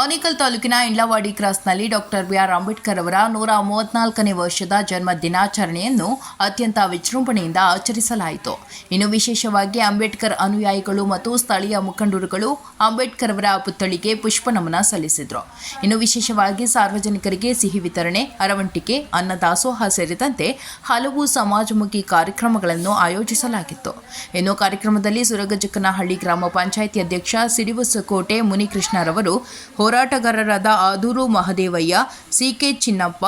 ಆನೇಕಲ್ ತಾಲೂಕಿನ ಇಂಡ್ಲವಾಡಿ ಕ್ರಾಸ್ನಲ್ಲಿ doctor B R Ambedkar ಅವರ ನೂರ ಮೂವತ್ನಾಲ್ಕನೇ ವರ್ಷದ ಜನ್ಮ ದಿನಾಚರಣೆಯನ್ನು ಅತ್ಯಂತ ವಿಜೃಂಭಣೆಯಿಂದ ಆಚರಿಸಲಾಯಿತು. ಇನ್ನು ವಿಶೇಷವಾಗಿ ಅಂಬೇಡ್ಕರ್ ಅನುಯಾಯಿಗಳು ಮತ್ತು ಸ್ಥಳೀಯ ಮುಖಂಡರುಗಳು ಅಂಬೇಡ್ಕರ್ ಅವರ ಪುತ್ಥಳಿಗೆ ಪುಷ್ಪ ನಮನ ಸಲ್ಲಿಸಿದರು. ಇನ್ನು ವಿಶೇಷವಾಗಿ ಸಾರ್ವಜನಿಕರಿಗೆ ಸಿಹಿ ವಿತರಣೆ, ಅರವಂಟಿಕೆ, ಅನ್ನದಾಸೋಹ ಸೇರಿದಂತೆ ಹಲವು ಸಮಾಜಮುಖಿ ಕಾರ್ಯಕ್ರಮಗಳನ್ನು ಆಯೋಜಿಸಲಾಗಿತ್ತು. ಇನ್ನು ಕಾರ್ಯಕ್ರಮದಲ್ಲಿ ಸುರಗಜಕ್ಕನಹಳ್ಳಿ ಗ್ರಾಮ ಪಂಚಾಯಿತಿ ಅಧ್ಯಕ್ಷ ಸಿಡಿವಸಕೋಟೆ ಮುನಿಕೃಷ್ಣರವರು ಹೋರಾಟಗಾರರಾದ Aduru Mahadevaiah, C K Chinnappa,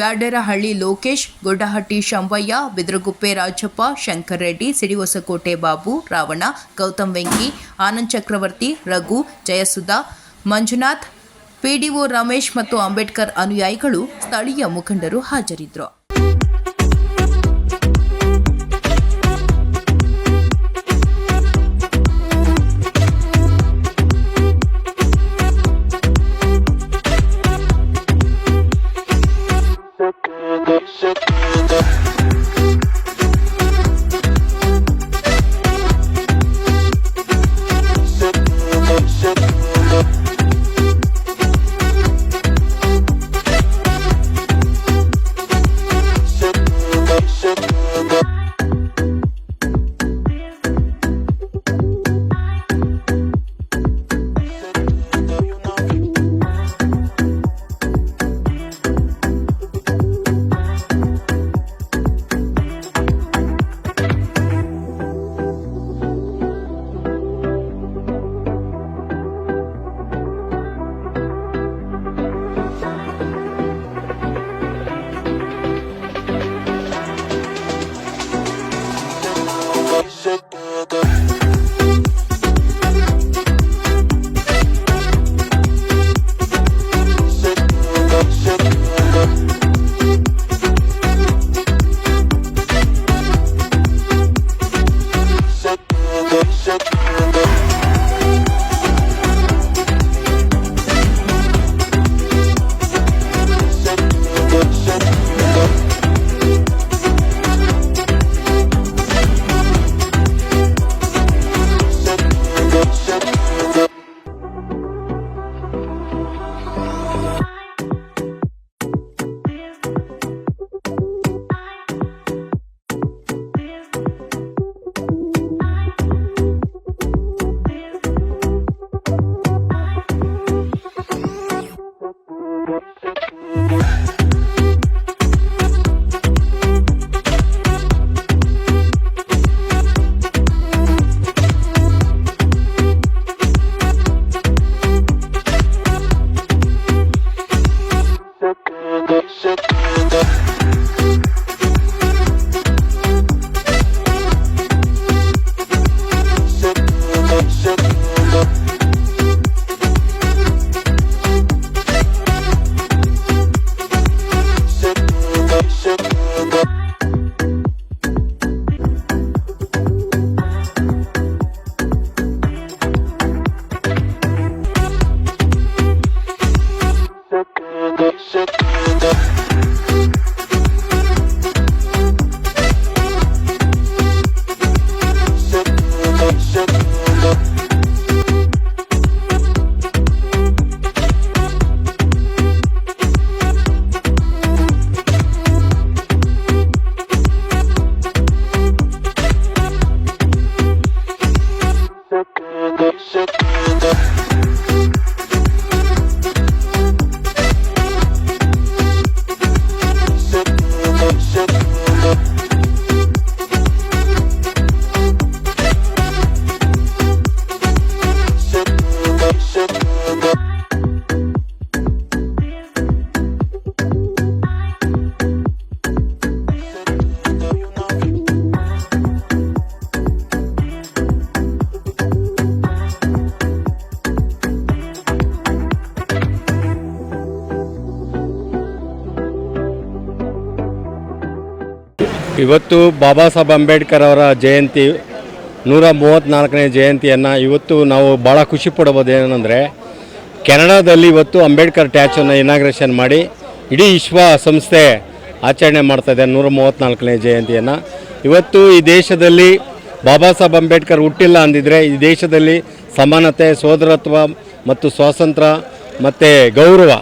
Byaderahalli Lokesh, Goddahatti Shambhaiah, Bidraguppe Rajappa, Shankar Reddy, Sidivasakote Babu, Ravana, Gautam Venki, Anand Chakravarti, Raghu, Jayasudha, Manjunath PDO Ramesh ಮತ್ತು ಅಂಬೇಡ್ಕರ್ ಅನುಯಾಯಿಗಳು ಸ್ಥಳೀಯ ಮುಖಂಡರು ಹಾಜರಿದ್ದರು. ಇವತ್ತು ಬಾಬಾ ಸಾಹೇಬ್ ಅಂಬೇಡ್ಕರ್ ಅವರ ಜಯಂತಿ, ನೂರ ಮೂವತ್ತ್ನಾಲ್ಕನೇ ಜಯಂತಿಯನ್ನು ಇವತ್ತು ನಾವು ಭಾಳ ಖುಷಿ ಪಡಬಹುದು ಏನಂದರೆ, ಕೆನಡಾದಲ್ಲಿ ಇವತ್ತು ಅಂಬೇಡ್ಕರ್ ಟ್ಯಾಚನ್ನು ಇನಾಗ್ರೇಷನ್ ಮಾಡಿ ಇಡೀ ವಿಶ್ವ ಸಂಸ್ಥೆ ಆಚರಣೆ ಮಾಡ್ತಾಯಿದೆ ನೂರ ಮೂವತ್ತ್ನಾಲ್ಕನೇ ಜಯಂತಿಯನ್ನು. ಇವತ್ತು ಈ ದೇಶದಲ್ಲಿ ಬಾಬಾ ಸಾಹೇಬ್ ಅಂಬೇಡ್ಕರ್ ಹುಟ್ಟಿಲ್ಲ ಅಂದಿದ್ರೆ ಈ ದೇಶದಲ್ಲಿ ಸಮಾನತೆ ಸೋದರತ್ವ ಮತ್ತು ಸ್ವಾತಂತ್ರ್ಯ ಮತ್ತು ಗೌರವ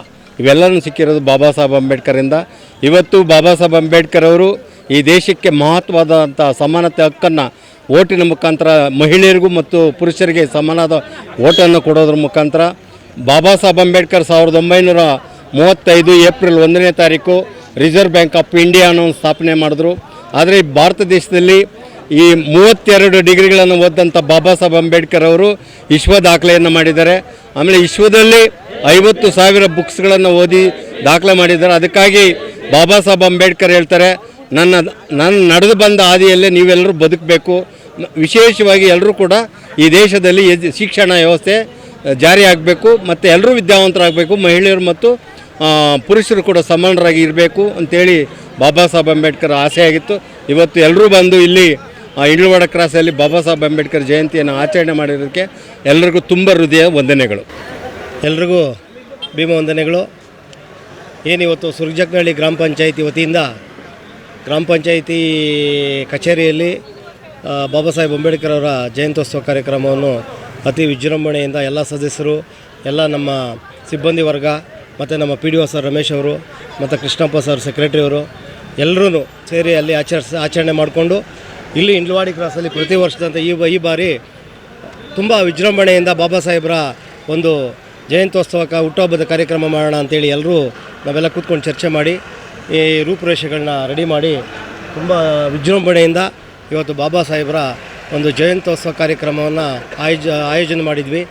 ಇವೆಲ್ಲನೂ ಸಿಕ್ಕಿರೋದು ಬಾಬಾ ಸಾಹೇಬ್ ಅಂಬೇಡ್ಕರಿಂದ. ಇವತ್ತು ಬಾಬಾ ಸಾಹೇಬ್ ಅಂಬೇಡ್ಕರ್ ಅವರು ಈ ದೇಶಕ್ಕೆ ಮಹತ್ವವಾದಂಥ ಸಮಾನತೆ ಹಕ್ಕನ್ನು ಓಟಿನ ಮುಖಾಂತರ ಮಹಿಳೆಯರಿಗೂ ಮತ್ತು ಪುರುಷರಿಗೆ ಸಮಾನದ ಓಟನ್ನು ಕೊಡೋದ್ರ ಮುಖಾಂತರ ಬಾಬಾ ಸಾಹೇಬ್ ಅಂಬೇಡ್ಕರ್ ಸಾವಿರದ ಒಂಬೈನೂರ ಮೂವತ್ತೈದು ಏಪ್ರಿಲ್ ಒಂದನೇ ತಾರೀಕು ರಿಸರ್ವ್ ಬ್ಯಾಂಕ್ ಆಫ್ ಇಂಡಿಯಾ ಅನ್ನೋ ಸ್ಥಾಪನೆ ಮಾಡಿದ್ರು. ಆದರೆ ಭಾರತ ದೇಶದಲ್ಲಿ ಈ ಮೂವತ್ತೆರಡು ಡಿಗ್ರಿಗಳನ್ನು ಓದಂಥ ಬಾಬಾ ಸಾಹೇಬ್ ಅಂಬೇಡ್ಕರ್ ಅವರು ವಿಶ್ವ ದಾಖಲೆಯನ್ನು ಮಾಡಿದ್ದಾರೆ. ಆಮೇಲೆ ವಿಶ್ವದಲ್ಲಿ ಐವತ್ತು ಸಾವಿರ ಬುಕ್ಸ್ಗಳನ್ನು ಓದಿ ದಾಖಲೆ ಮಾಡಿದ್ದಾರೆ. ಅದಕ್ಕಾಗಿ ಬಾಬಾ ಸಾಹೇಬ್ ಅಂಬೇಡ್ಕರ್ ಹೇಳ್ತಾರೆ ನನ್ನ ನಾನು ನಡೆದು ಬಂದ ಹಾದಿಯಲ್ಲೇ ನೀವೆಲ್ಲರೂ ಬದುಕಬೇಕು. ವಿಶೇಷವಾಗಿ ಎಲ್ಲರೂ ಕೂಡ ಈ ದೇಶದಲ್ಲಿ ಶಿಕ್ಷಣ ವ್ಯವಸ್ಥೆ ಜಾರಿ ಆಗಬೇಕು ಮತ್ತು ಎಲ್ಲರೂ ವಿದ್ಯಾವಂತರಾಗಬೇಕು. ಮಹಿಳೆಯರು ಮತ್ತು ಪುರುಷರು ಕೂಡ ಸಮಾನರಾಗಿ ಇರಬೇಕು ಅಂತೇಳಿ ಬಾಬಾ ಸಾಹೇಬ್ ಅಂಬೇಡ್ಕರ್ ಆಸೆ ಆಗಿತ್ತು. ಇವತ್ತು ಎಲ್ಲರೂ ಬಂದು ಇಲ್ಲಿ ಇಳ್ವಾಡ ಕ್ರಾಸಲ್ಲಿ ಬಾಬಾ ಸಾಹೇಬ್ ಅಂಬೇಡ್ಕರ್ ಜಯಂತಿಯನ್ನು ಆಚರಣೆ ಮಾಡಿರೋದಕ್ಕೆ ಎಲ್ಲರಿಗೂ ತುಂಬ ಹೃದಯ ವಂದನೆಗಳು. ಎಲ್ರಿಗೂ ಭೀಮ ವಂದನೆಗಳು. ಏನಿವತ್ತು ಸುರ್ಜಕ್ನಹಳ್ಳಿ ಗ್ರಾಮ ಪಂಚಾಯಿತಿ ವತಿಯಿಂದ ಗ್ರಾಮ ಪಂಚಾಯಿತಿ ಕಚೇರಿಯಲ್ಲಿ ಬಾಬಾ ಸಾಹೇಬ್ ಅಂಬೇಡ್ಕರ್ ಅವರ ಜಯಂತ್ಯೋತ್ಸವ ಕಾರ್ಯಕ್ರಮವನ್ನು ಅತಿ ವಿಜೃಂಭಣೆಯಿಂದ ಎಲ್ಲ ಸದಸ್ಯರು, ಎಲ್ಲ ನಮ್ಮ ಸಿಬ್ಬಂದಿ ವರ್ಗ, ಮತ್ತು ನಮ್ಮ P D O sir Ramesh ಅವರು, ಮತ್ತು ಕೃಷ್ಣಪ್ಪ ಸರ್ ಸೆಕ್ರೆಟರಿ ಅವರು ಎಲ್ಲರೂ ಸೇರಿ ಅಲ್ಲಿ ಆಚರಿಸ, ಆಚರಣೆ ಮಾಡಿಕೊಂಡು ಇಲ್ಲಿ ಇಂಡ್ಲವಾಡಿ ಕ್ರಾಸಲ್ಲಿ ಪ್ರತಿ ವರ್ಷದಂತೆ ಈ ಈ ಬಾರಿ ತುಂಬ ವಿಜೃಂಭಣೆಯಿಂದ ಬಾಬಾ ಸಾಹೇಬ್ರ ಒಂದು ಜಯಂತ್ಯೋತ್ಸವಕ್ಕೆ ಹುಟ್ಟುಹಬ್ಬದ ಕಾರ್ಯಕ್ರಮ ಮಾಡೋಣ ಅಂತೇಳಿ ಎಲ್ಲರೂ ನಾವೆಲ್ಲ ಕೂತ್ಕೊಂಡು ಚರ್ಚೆ ಮಾಡಿ ಈ ರೂಪುರೇಷೆಗಳನ್ನ ರೆಡಿ ಮಾಡಿ ತುಂಬ ವಿಜೃಂಭಣೆಯಿಂದ ಇವತ್ತು ಬಾಬಾ ಸಾಹೇಬರ ಒಂದು ಜಯಂತ್ಯೋತ್ಸವ ಕಾರ್ಯಕ್ರಮವನ್ನು ಆಯೋಜ, ಆಯೋಜನೆ ಮಾಡಿದ್ವಿ.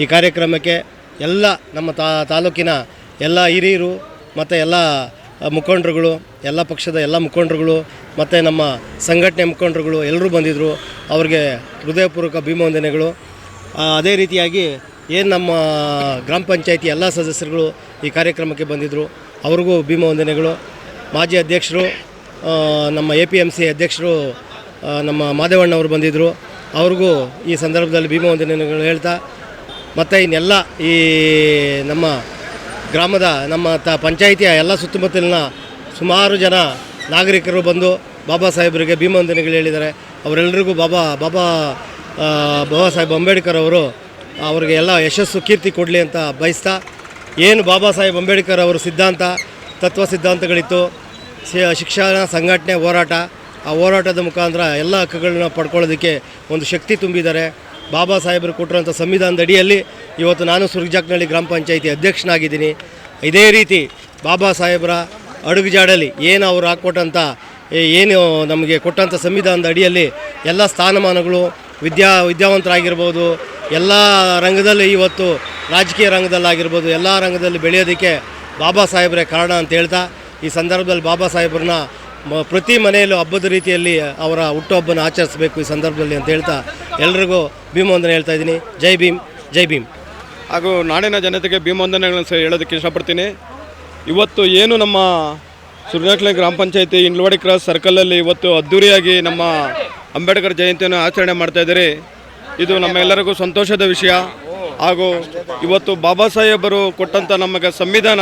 ಈ ಕಾರ್ಯಕ್ರಮಕ್ಕೆ ಎಲ್ಲ ನಮ್ಮ ತಾಲೂಕಿನ ಎಲ್ಲ ಹಿರಿಯರು ಮತ್ತು ಎಲ್ಲ ಮುಖಂಡರುಗಳು, ಎಲ್ಲ ಪಕ್ಷದ ಎಲ್ಲ ಮುಖಂಡರುಗಳು ಮತ್ತು ನಮ್ಮ ಸಂಘಟನೆ ಮುಖಂಡರುಗಳು ಎಲ್ಲರೂ ಬಂದಿದ್ದರು ಅವ್ರಿಗೆ ಹೃದಯಪೂರ್ವಕ ಭೀಮವಂದನೆಗಳು ಅದೇ ರೀತಿಯಾಗಿ ಏನು ನಮ್ಮ ಗ್ರಾಮ ಪಂಚಾಯತಿ ಎಲ್ಲ ಸದಸ್ಯರುಗಳು ಈ ಕಾರ್ಯಕ್ರಮಕ್ಕೆ ಬಂದಿದ್ದರು ಅವ್ರಿಗೂ ಭೀಮವಂದನೆಗಳು ಮಾಜಿ ಅಧ್ಯಕ್ಷರು ನಮ್ಮ ಎ ಪಿ ಎಂ ಸಿ ಅಧ್ಯಕ್ಷರು ನಮ್ಮ ಮಾದೇವಣ್ಣವರು ಬಂದಿದ್ದರು ಅವ್ರಿಗೂ ಈ ಸಂದರ್ಭದಲ್ಲಿ ಭೀಮವಂದನೆಗಳು ಹೇಳ್ತಾ, ಮತ್ತು ಇನ್ನೆಲ್ಲ ಈ ನಮ್ಮ ಗ್ರಾಮದ, ನಮ್ಮ ತ ಪಂಚಾಯಿತಿಯ ಎಲ್ಲ ಸುತ್ತಮುತ್ತಲಿನ ಸುಮಾರು ಜನ ನಾಗರಿಕರು ಬಂದು ಬಾಬಾ ಸಾಹೇಬರಿಗೆ ಭೀಮವಂದನೆಗಳು ಹೇಳಿದ್ದಾರೆ. ಅವರೆಲ್ಲರಿಗೂ ಬಾಬಾ ಬಾಬಾ ಬಾಬಾ ಸಾಹೇಬ್ ಅಂಬೇಡ್ಕರ್ ಅವರು, ಅವರಿಗೆ ಎಲ್ಲ ಯಶಸ್ಸು, ಕೀರ್ತಿ ಕೊಡಲಿ ಅಂತ ಬಯಸ್ತಾ, ಏನು ಬಾಬಾ ಸಾಹೇಬ್ ಅಂಬೇಡ್ಕರ್ ಅವರ ಸಿದ್ಧಾಂತ ತತ್ವ ಸಿದ್ಧಾಂತಗಳಿತ್ತು. ಶಿಕ್ಷಣ ಸಂಘಟನೆ ಹೋರಾಟ, ಆ ಹೋರಾಟದ ಮುಖಾಂತರ ಎಲ್ಲ ಹಕ್ಕುಗಳನ್ನ ಪಡ್ಕೊಳ್ಳೋದಕ್ಕೆ ಒಂದು ಶಕ್ತಿ ತುಂಬಿದ್ದಾರೆ. ಬಾಬಾ ಸಾಹೇಬರು ಕೊಟ್ಟಿರೋಂಥ ಸಂವಿಧಾನದ ಅಡಿಯಲ್ಲಿ ಇವತ್ತು ನಾನು ಸುರ್ಜಾಕ್ನಳ್ಳಿ ಗ್ರಾಮ ಪಂಚಾಯಿತಿ ಅಧ್ಯಕ್ಷನಾಗಿದ್ದೀನಿ. ಇದೇ ರೀತಿ ಬಾಬಾ ಸಾಹೇಬರ ಅಡುಗುಜಾಡಲ್ಲಿ ಏನು ಅವ್ರು ಹಾಕ್ಕೊಟ್ಟಂಥ ಏನು ನಮಗೆ ಕೊಟ್ಟಂಥ ಸಂವಿಧಾನದ ಅಡಿಯಲ್ಲಿ ಎಲ್ಲ ಸ್ಥಾನಮಾನಗಳು ವಿದ್ಯಾ, ವಿದ್ಯಾವಂತರಾಗಿರ್ಬೋದು, ಎಲ್ಲ ರಂಗದಲ್ಲಿ ಇವತ್ತು ರಾಜಕೀಯ ರಂಗದಲ್ಲಾಗಿರ್ಬೋದು, ಎಲ್ಲ ರಂಗದಲ್ಲಿ ಬೆಳೆಯೋದಕ್ಕೆ ಬಾಬಾ ಸಾಹೇಬರೇ ಕಾರಣ ಅಂತ ಹೇಳ್ತಾ, ಈ ಸಂದರ್ಭದಲ್ಲಿ ಬಾಬಾ ಸಾಹೇಬ್ರನ್ನ ಪ್ರತಿ ಮನೆಯಲ್ಲೂ ಹಬ್ಬದ ರೀತಿಯಲ್ಲಿ ಅವರ ಹುಟ್ಟುಹಬ್ಬನ ಆಚರಿಸಬೇಕು ಈ ಸಂದರ್ಭದಲ್ಲಿ ಅಂತ ಹೇಳ್ತಾ, ಎಲ್ರಿಗೂ ಭೀಮವಂದನೆ ಹೇಳ್ತಾ ಇದ್ದೀನಿ. ಜೈ ಭೀಮ್ ಜೈ ಭೀಮ್. ಹಾಗೂ ನಾಡಿನ ಜನತೆಗೆ ಭೀಮವಂದನೆಗಳನ್ನು ಸಹ ಹೇಳೋದಕ್ಕೆ ಇಷ್ಟಪಡ್ತೀನಿ. ಇವತ್ತು ಏನು ನಮ್ಮ ಸುರ್ನಾಕ್ಲೆ ಗ್ರಾಮ ಪಂಚಾಯತಿ ಇಂಡ್ಲವಾಡಿ ಕ್ರಾಸ್ ಸರ್ಕಲಲ್ಲಿ ಇವತ್ತು ಅದ್ಧೂರಿಯಾಗಿ ನಮ್ಮ ಅಂಬೇಡ್ಕರ್ ಜಯಂತಿಯನ್ನು ಆಚರಣೆ ಮಾಡ್ತಾ ಇದ್ದಾರೆ. ಇದು ನಮ್ಮೆಲ್ಲರಿಗೂ ಸಂತೋಷದ ವಿಷಯ. ಹಾಗೂ ಇವತ್ತು ಬಾಬಾ ಸಾಹೇಬರು ಕೊಟ್ಟಂಥ ನಮಗೆ ಸಂವಿಧಾನ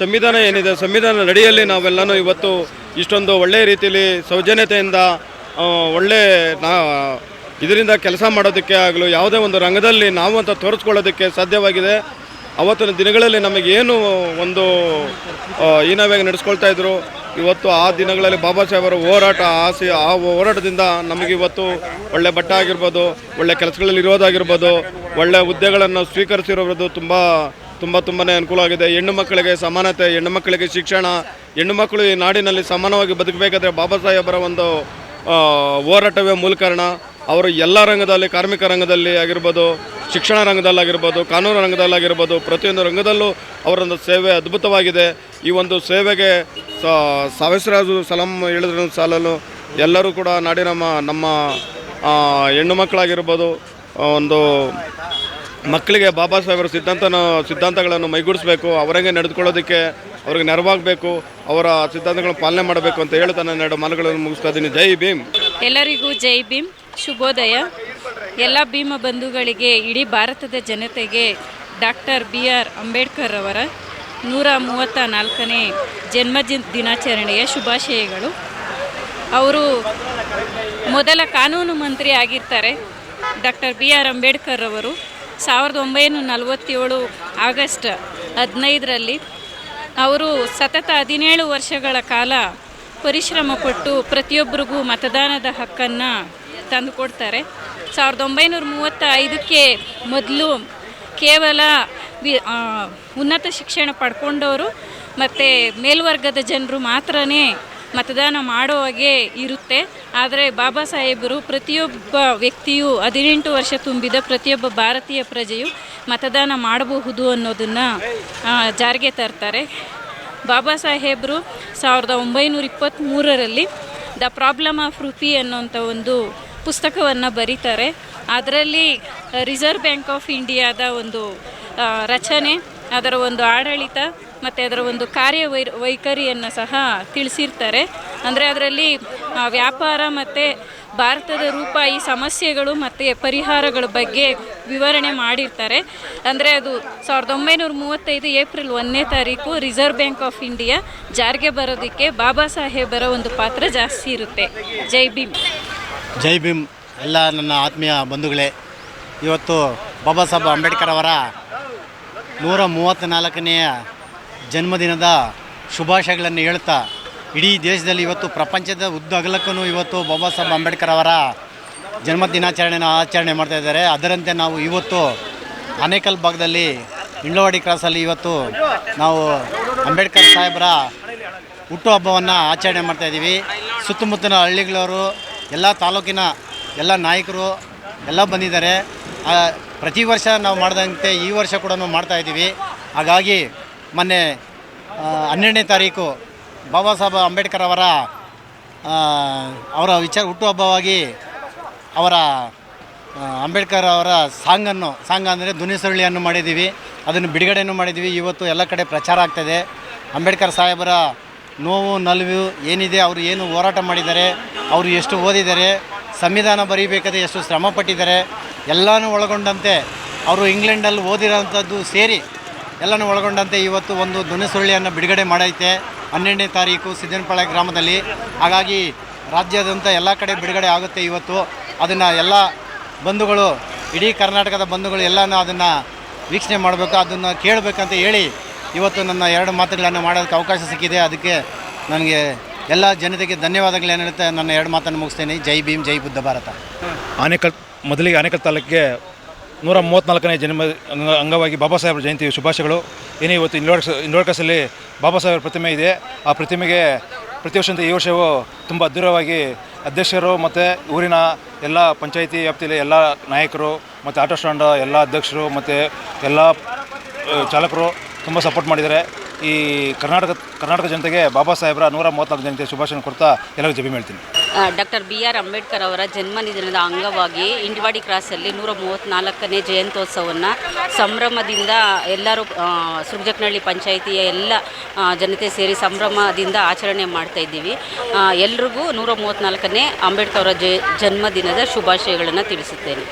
ಸಂವಿಧಾನ ಏನಿದೆ, ಸಂವಿಧಾನ ನಡೆಯಲ್ಲಿ ನಾವೆಲ್ಲನೂ ಇವತ್ತು ಇಷ್ಟೊಂದು ಒಳ್ಳೆಯ ರೀತಿಯಲ್ಲಿ ಸೌಜನ್ಯತೆಯಿಂದ ಒಳ್ಳೆ ನಾ, ಇದರಿಂದ ಕೆಲಸ ಮಾಡೋದಕ್ಕೆ ಆಗಲು ಯಾವುದೇ ಒಂದು ರಂಗದಲ್ಲಿ ನಾವು ಅಂತ ತೋರಿಸ್ಕೊಳ್ಳೋದಕ್ಕೆ ಸಾಧ್ಯವಾಗಿದೆ. ಅವತ್ತಿನ ದಿನಗಳಲ್ಲಿ ನಮಗೇನು ಒಂದು ಹೀನವಾಗಿ ನಡೆಸ್ಕೊಳ್ತಾ ಇದ್ರು. ಇವತ್ತು ಆ ದಿನಗಳಲ್ಲಿ ಬಾಬಾ ಸಾಹೇಬರ ಹೋರಾಟ, ಆಸೆ, ಆ ಹೋರಾಟದಿಂದ ನಮಗೆ ಇವತ್ತು ಒಳ್ಳೆ ಬಟ್ಟೆ ಆಗಿರ್ಬೋದು, ಒಳ್ಳೆ ಕೆಲಸಗಳಲ್ಲಿ ಇರೋದಾಗಿರ್ಬೋದು ಒಳ್ಳೆ ಹುದ್ದೆಗಳನ್ನು ಸ್ವೀಕರಿಸಿರೋದು ತುಂಬ ತುಂಬ ತುಂಬಾ ಅನುಕೂಲ ಆಗಿದೆ. ಹೆಣ್ಣು ಮಕ್ಕಳಿಗೆ ಸಮಾನತೆ, ಹೆಣ್ಣು ಮಕ್ಕಳಿಗೆ ಶಿಕ್ಷಣ, ಹೆಣ್ಣು ಮಕ್ಕಳು ಈ ನಾಡಿನಲ್ಲಿ ಸಮಾನವಾಗಿ ಬದುಕಬೇಕಾದ್ರೆ ಬಾಬಾ ಸಾಹೇಬರ ಒಂದು ಹೋರಾಟವೇ ಮೂಲ ಕಾರಣ. ಅವರು ಎಲ್ಲ ರಂಗದಲ್ಲಿ, ಕಾರ್ಮಿಕ ರಂಗದಲ್ಲಿ ಆಗಿರ್ಬೋದು, ಶಿಕ್ಷಣ ರಂಗದಲ್ಲಾಗಿರ್ಬೋದು ಕಾನೂನು ರಂಗದಲ್ಲಾಗಿರ್ಬೋದು ಪ್ರತಿಯೊಂದು ರಂಗದಲ್ಲೂ ಅವರೊಂದು ಸೇವೆ ಅದ್ಭುತವಾಗಿದೆ. ಈ ಒಂದು ಸೇವೆಗೆ ಸಾವಿಸರಾಜು ಸಲಾಂ ಹೇಳಿದ್ರು ಸಾಲಲು ಎಲ್ಲರೂ ಕೂಡ ನಾಡಿನ ನಮ್ಮ ಹೆಣ್ಣು ಮಕ್ಕಳಾಗಿರ್ಬೋದು ಒಂದು ಮಕ್ಕಳಿಗೆ ಬಾಬಾ ಸಾಹೇಬರ ಸಿದ್ಧಾಂತನ, ಸಿದ್ಧಾಂತಗಳನ್ನು ಮೈಗೂಡಿಸಬೇಕು, ಅವರಂಗೆ ನಡೆದುಕೊಳ್ಳೋದಕ್ಕೆ ಅವ್ರಿಗೆ ನೆರವಾಗಬೇಕು, ಅವರ ಸಿದ್ಧಾಂತಗಳನ್ನು ಪಾಲನೆ ಮಾಡಬೇಕು ಅಂತ ಹೇಳ್ತಾ ನಾನು ಎರಡು ಮಾಲುಗಳನ್ನು ಮುಗಿಸ್ತಾ ಇದ್ದೀನಿ. ಜೈ ಭೀಮ್. ಎಲ್ಲರಿಗೂ ಜೈ ಭೀಮ್. ಶುಭೋದಯ. ಎಲ್ಲ ಭೀಮ ಬಂಧುಗಳಿಗೆ, ಇಡೀ ಭಾರತದ ಜನತೆಗೆ ಡಾಕ್ಟರ್ ಬಿ ಆರ್ ಅಂಬೇಡ್ಕರ್ ಅವರ ನೂರ ಮೂವತ್ತ ನಾಲ್ಕನೇ ಜನ್ಮ ದಿನಾಚರಣೆಯ ಶುಭಾಶಯಗಳು. ಅವರು ಮೊದಲ ಕಾನೂನು ಮಂತ್ರಿ ಆಗಿರ್ತಾರೆ ಡಾಕ್ಟರ್ ಬಿ ಆರ್ ಅಂಬೇಡ್ಕರ್ ಅವರು. ಸಾವಿರದ ಒಂಬೈನೂರ ನಲವತ್ತೇಳು ಆಗಸ್ಟ್ ಹದಿನೈದರಲ್ಲಿ ಅವರು ಸತತ ಹದಿನೇಳು ವರ್ಷಗಳ ಕಾಲ ಪರಿಶ್ರಮ ಪಟ್ಟು ಪ್ರತಿಯೊಬ್ಬರಿಗೂ ಮತದಾನದ ಹಕ್ಕನ್ನು ತಂದುಕೊಡ್ತಾರೆ ಸಾವಿರದ ಒಂಬೈನೂರ ಮೂವತ್ತ ಐದಕ್ಕೆ ಮೊದಲು ಕೇವಲ ವಿ ಉನ್ನತ ಶಿಕ್ಷಣ ಪಡ್ಕೊಂಡವರು ಮತ್ತು ಮೇಲ್ವರ್ಗದ ಜನರು ಮಾತ್ರನೇ ಮತದಾನ ಮಾಡೋ ಹಾಗೆ ಇರುತ್ತೆ. ಆದರೆ ಬಾಬಾ ಸಾಹೇಬರು ಪ್ರತಿಯೊಬ್ಬ ವ್ಯಕ್ತಿಯು ಹದಿನೆಂಟು ವರ್ಷ ತುಂಬಿದ ಪ್ರತಿಯೊಬ್ಬ ಭಾರತೀಯ ಪ್ರಜೆಯು ಮತದಾನ ಮಾಡಬಹುದು ಅನ್ನೋದನ್ನು ಜಾರಿಗೆ ತರ್ತಾರೆ. ಬಾಬಾ ಸಾಹೇಬರು ಸಾವಿರದ ಒಂಬೈನೂರ ಇಪ್ಪತ್ತ್ಮೂರರಲ್ಲಿ ದ ಪ್ರಾಬ್ಲಮ್ ಆಫ್ ರುಪಿ ಅನ್ನೋಂಥ ಒಂದು ಪುಸ್ತಕವನ್ನು ಬರೀತಾರೆ. ಅದರಲ್ಲಿ ರಿಸರ್ವ್ ಬ್ಯಾಂಕ್ ಆಫ್ ಇಂಡಿಯಾದ ಒಂದು ರಚನೆ, ಅದರ ಒಂದು ಆಡಳಿತ, ಮತ್ತು ಅದರ ಒಂದು ಕಾರ್ಯ ವೈ ವೈಖರಿಯನ್ನು ಸಹ ತಿಳಿಸಿರ್ತಾರೆ. ಅಂದರೆ ಅದರಲ್ಲಿ ವ್ಯಾಪಾರ ಮತ್ತು ಭಾರತದ ರೂಪಾಯಿ ಸಮಸ್ಯೆಗಳು ಮತ್ತು ಪರಿಹಾರಗಳ ಬಗ್ಗೆ ವಿವರಣೆ ಮಾಡಿರ್ತಾರೆ. ಅಂದರೆ ಅದು ಸಾವಿರದ ಒಂಬೈನೂರ ಮೂವತ್ತೈದು ಏಪ್ರಿಲ್ ಒಂದನೇ ತಾರೀಕು ರಿಸರ್ವ್ ಬ್ಯಾಂಕ್ ಆಫ್ ಇಂಡಿಯಾ ಜಾರಿಗೆ ಬರೋದಕ್ಕೆ ಬಾಬಾ ಸಾಹೇಬರ ಒಂದು ಪಾತ್ರ ಜಾಸ್ತಿ ಇರುತ್ತೆ. ಜೈ ಭೀಮ್. ಜೈ ಭೀಮ್. ಎಲ್ಲ ನನ್ನ ಆತ್ಮೀಯ ಬಂಧುಗಳೇ, ಇವತ್ತು ಬಾಬಾ ಸಾಹೇಬ್ ಅಂಬೇಡ್ಕರ್ ಅವರ ನೂರ ಮೂವತ್ತ್ನಾಲ್ಕನೆಯ ಜನ್ಮದಿನದ ಶುಭಾಶಯಗಳನ್ನು ಹೇಳ್ತಾ, ಇಡೀ ದೇಶದಲ್ಲಿ ಇವತ್ತು ಪ್ರಪಂಚದ ಉದ್ದ ಅಗಲಕ್ಕೂ ಇವತ್ತು ಬಾಬಾ ಸಾಹೇಬ್ ಅಂಬೇಡ್ಕರ್ ಅವರ ಜನ್ಮ ದಿನಾಚರಣೆನ ಆಚರಣೆ ಮಾಡ್ತಾ ಇದ್ದಾರೆ. ಅದರಂತೆ ನಾವು ಇವತ್ತು ಅನೇಕಲ್ ಭಾಗದಲ್ಲಿ, ಇಂಡ್ಲವಾಡಿ ಕ್ರಾಸಲ್ಲಿ ಇವತ್ತು ನಾವು ಅಂಬೇಡ್ಕರ್ ಸಾಹೇಬರ ಹುಟ್ಟುಹಬ್ಬವನ್ನು ಆಚರಣೆ ಮಾಡ್ತಾ ಇದ್ದೀವಿ. ಸುತ್ತಮುತ್ತಲಿನ ಹಳ್ಳಿಗಳವರು ಎಲ್ಲ ತಾಲೂಕಿನ ಎಲ್ಲ ನಾಯಕರು ಎಲ್ಲ ಬಂದಿದ್ದಾರೆ. ಪ್ರತಿ ವರ್ಷ ನಾವು ಮಾಡಿದಂತೆ ಈ ವರ್ಷ ಕೂಡ ಮಾಡ್ತಾ ಇದ್ದೀವಿ. ಹಾಗಾಗಿ ಮೊನ್ನೆ ಹನ್ನೆರಡನೇ ತಾರೀಕು ಬಾಬಾ ಸಾಹೇಬ್ ಅಂಬೇಡ್ಕರ್ ಅವರ ಅವರ ವಿಚಾರ ಹುಟ್ಟುಹಬ್ಬವಾಗಿ ಅವರ ಅಂಬೇಡ್ಕರ್ ಅವರ ಸಾಂಗನ್ನು, ಸಾಂಗ್ ಅಂದರೆ ಧ್ವನಿಸುರುಳಿಯನ್ನು ಮಾಡಿದ್ದೀವಿ. ಅದನ್ನು ಬಿಡುಗಡೆಯನ್ನು ಮಾಡಿದ್ದೀವಿ. ಇವತ್ತು ಎಲ್ಲ ಕಡೆ ಪ್ರಚಾರ ಆಗ್ತದೆ ಅಂಬೇಡ್ಕರ್ ಸಾಹೇಬರ ನೋವು, ನಲಿವು ಏನಿದೆ, ಅವರು ಏನು ಹೋರಾಟ ಮಾಡಿದ್ದಾರೆ, ಅವರು ಎಷ್ಟು ಓದಿದ್ದಾರೆ, ಸಂವಿಧಾನ ಬರೀಬೇಕಾದ್ರೆ ಎಷ್ಟು ಶ್ರಮ ಪಟ್ಟಿದ್ದಾರೆ, ಎಲ್ಲನೂ ಒಳಗೊಂಡಂತೆ ಅವರು ಇಂಗ್ಲೆಂಡಲ್ಲಿ ಓದಿರೋಂಥದ್ದು ಸೇರಿ ಎಲ್ಲನೂ ಒಳಗೊಂಡಂತೆ ಇವತ್ತು ಒಂದು ಧ್ವನಿಸುರುಳಿಯನ್ನು ಬಿಡುಗಡೆ ಮಾಡೈತೆ. ಹನ್ನೆರಡನೇ ತಾರೀಕು ಸಿದ್ದನಪಾಳ್ಯ ಗ್ರಾಮದಲ್ಲಿ. ಹಾಗಾಗಿ ರಾಜ್ಯಾದ್ಯಂತ ಎಲ್ಲ ಕಡೆ ಬಿಡುಗಡೆ ಆಗುತ್ತೆ ಇವತ್ತು. ಅದನ್ನು ಎಲ್ಲ ಬಂಧುಗಳು, ಇಡೀ ಕರ್ನಾಟಕದ ಬಂಧುಗಳು ಎಲ್ಲನೂ ಅದನ್ನು ವೀಕ್ಷಣೆ ಮಾಡಬೇಕು, ಅದನ್ನು ಕೇಳಬೇಕಂತ ಹೇಳಿ ಇವತ್ತು ನನ್ನ ಎರಡು ಮಾತುಗಳನ್ನು ಮಾಡೋದಕ್ಕೆ ಅವಕಾಶ ಸಿಕ್ಕಿದೆ. ಅದಕ್ಕೆ ನನಗೆ ಎಲ್ಲ ಜನತೆಗೆ ಧನ್ಯವಾದಗಳೇನು ಹೇಳುತ್ತೆ ನನ್ನ ಎರಡು ಮಾತನ್ನು ಮುಗಿಸ್ತೇನೆ. ಜೈ ಭೀಮ್, ಜೈ ಬುದ್ಧ ಭಾರತ. ಆನೇಕಲ್, ಮೊದಲಿಗೆ ಆನೇಕಲ್ ತಾಲೂಕಿಗೆ ನೂರ ಮೂವತ್ತ್ನಾಲ್ಕನೇ ಜನ್ಮ ಅಂಗವಾಗಿ ಬಾಬಾ ಸಾಹೇಬರ ಜಯಂತಿ ಶುಭಾಶಯಗಳು. ಏನೇ ಇವತ್ತು ಇಂಡೋರ್ಸ್ ಇಂಡೋರ್ಕಸಲ್ಲಿ ಬಾಬಾ ಸಾಹೇಬರ ಪ್ರತಿಮೆ ಇದೆ. ಆ ಪ್ರತಿಮೆಗೆ ಪ್ರತಿ ವರ್ಷದಂತೆ ಈ ವರ್ಷವೂ ತುಂಬ ಅದ್ಧೂರವಾಗಿ ಅಧ್ಯಕ್ಷರು ಮತ್ತು ಊರಿನ ಎಲ್ಲ ಪಂಚಾಯಿತಿ ವ್ಯಾಪ್ತಿಯಲ್ಲಿ ಎಲ್ಲ ನಾಯಕರು ಮತ್ತು ಆಟೋ ಸ್ಟ್ಯಾಂಡ್ ಎಲ್ಲ ಅಧ್ಯಕ್ಷರು ಮತ್ತು ಎಲ್ಲ ಚಾಲಕರು ತುಂಬ ಸಪೋರ್ಟ್ ಮಾಡಿದ್ದಾರೆ. ಈ ಕರ್ನಾಟಕ ಕರ್ನಾಟಕ ಜನತೆಗೆ ಬಾಬಾ ಸಾಹೇಬರ ನೂರ ಮೂವತ್ತ್ನಾಲ್ಕು ಜನತೆ ಶುಭಾಶಯ ಕೊಡ್ತಾ ಎಲ್ಲರಿಗೂ ಜಬಿ ಹೇಳ್ತೀನಿ. ಡಾಕ್ಟರ್ ಬಿ ಆರ್ ಅಂಬೇಡ್ಕರ್ ಅವರ ಜನ್ಮದಿನದ ಅಂಗವಾಗಿ ಇಂಡ್ವಾಡಿ ಕ್ರಾಸಲ್ಲಿ ನೂರ ಮೂವತ್ತ್ನಾಲ್ಕನೇ ಜಯಂತ್ಯೋತ್ಸವವನ್ನು ಸಂಭ್ರಮದಿಂದ ಎಲ್ಲರೂ ಸುರ್ಜಕ್ನಹಳ್ಳಿ ಪಂಚಾಯಿತಿಯ ಎಲ್ಲ ಜನತೆ ಸೇರಿ ಸಂಭ್ರಮದಿಂದ ಆಚರಣೆ ಮಾಡ್ತಾ ಇದ್ದೀವಿ. ಎಲ್ರಿಗೂ ನೂರ ಮೂವತ್ತ್ನಾಲ್ಕನೇ ಅಂಬೇಡ್ಕರ್ ಅವರ ಜನ್ಮದಿನದ ಶುಭಾಶಯಗಳನ್ನು ತಿಳಿಸುತ್ತೇನೆ.